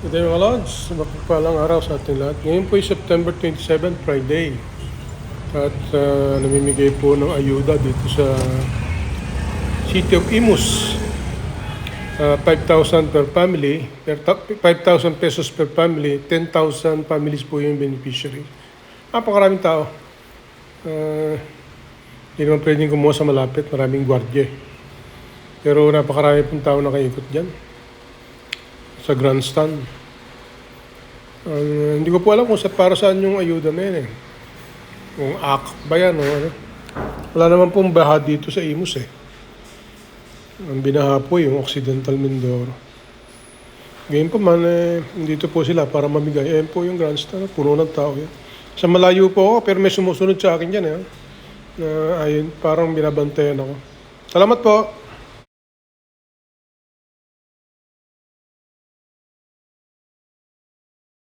Good day mga Lods, mapagpalang araw sa ating lahat. Ngayon po ay September 27, Friday. At uh, namimigay po ng ayuda dito sa City of Imus. Uh, 5,000 per family, per ta- 5,000 pesos per family, 10,000 families po yung beneficiary. Napakaraming tao. Uh, hindi naman pwedeng kumuha sa malapit, maraming gwardiya. Pero napakarami pong tao nakaikot dyan sa grandstand. Ang- hindi ko po alam kung sa, para saan yung ayuda na yun eh. Kung AK ba yan o ano. Wala naman pong baha dito sa Imus eh. Ang binaha po yung Occidental Mindoro. Ngayon po man, eh, dito po sila para mamigay. Ayan po yung grandstand, puno ng tao yan. Sa malayo po ako, pero may sumusunod sa akin dyan eh. Na ayun, parang binabantayan ako. Salamat po.